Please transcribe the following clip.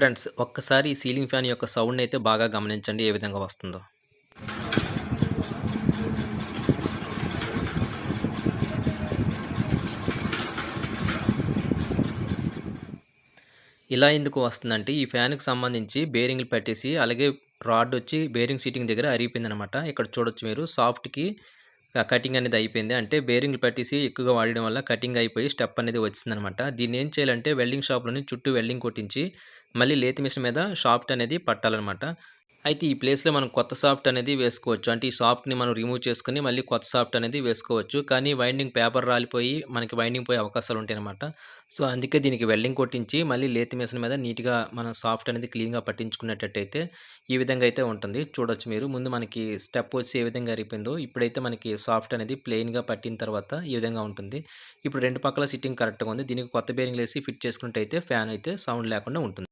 Friends ఒక్కసారి ఈ ceiling fan యొక్క సౌండ్ అయితే బాగా గమనించండి ఏ విధంగా వస్తుందో. ఇలా ఎందుకు వస్తుందంటే ఈ ఫ్యాన్కి సంబంధించి బేరింగ్లు పెట్టేసి అలాగే రాడ్ వచ్చి బేరింగ్ సీటింగ్ దగ్గర అరిగిపోయిందనమాట ఇక్కడ చూడొచ్చు మీరు సాఫ్ట్కి కటింగ్ అనేది అయిపోయింది. అంటే బేరింగ్లు పట్టేసి ఎక్కువగా వాడడం వల్ల కటింగ్ అయిపోయి స్టెప్ అనేది వచ్చిందనమాట దీన్ని ఏం చేయాలంటే వెల్డింగ్ షాప్లోని చుట్టూ వెల్డింగ్ కొట్టించి మళ్ళీ లేతి మిషన్ మీద షాఫ్ట్ అనేది పట్టాలన్నమాట. అయితే ఈ ప్లేస్లో మనం కొత్త సాఫ్ట్ అనేది వేసుకోవచ్చు. అంటే ఈ సాఫ్ట్ని మనం రిమూవ్ చేసుకుని మళ్ళీ కొత్త సాఫ్ట్ అనేది వేసుకోవచ్చు. కానీ వైండింగ్ పేపర్ రాలిపోయి మనకి వైండింగ్ పోయే అవకాశాలు ఉంటాయి అనమాట సో అందుకే దీనికి వెల్డింగ్ కొట్టించి మళ్ళీ లేతి మిషన్ మీద నీట్గా మనం సాఫ్ట్ అనేది క్లీన్గా పట్టించుకునేటట్టయితే ఈ విధంగా అయితే ఉంటుంది. చూడొచ్చు మీరు. ముందు మనకి స్టెప్ వచ్చి ఏ విధంగా అరిపోయిందో ఇప్పుడైతే మనకి సాఫ్ట్ అనేది ప్లెయిన్గా పట్టిన తర్వాత ఈ విధంగా ఉంటుంది. ఇప్పుడు రెండు పక్కల సిట్టింగ్ కరెక్ట్గా ఉంది. దీనికి కొత్త బేరింగ్ వేసి ఫిట్ చేసుకున్నట్టయితే ఫ్యాన్ అయితే సౌండ్ లేకుండా ఉంటుంది.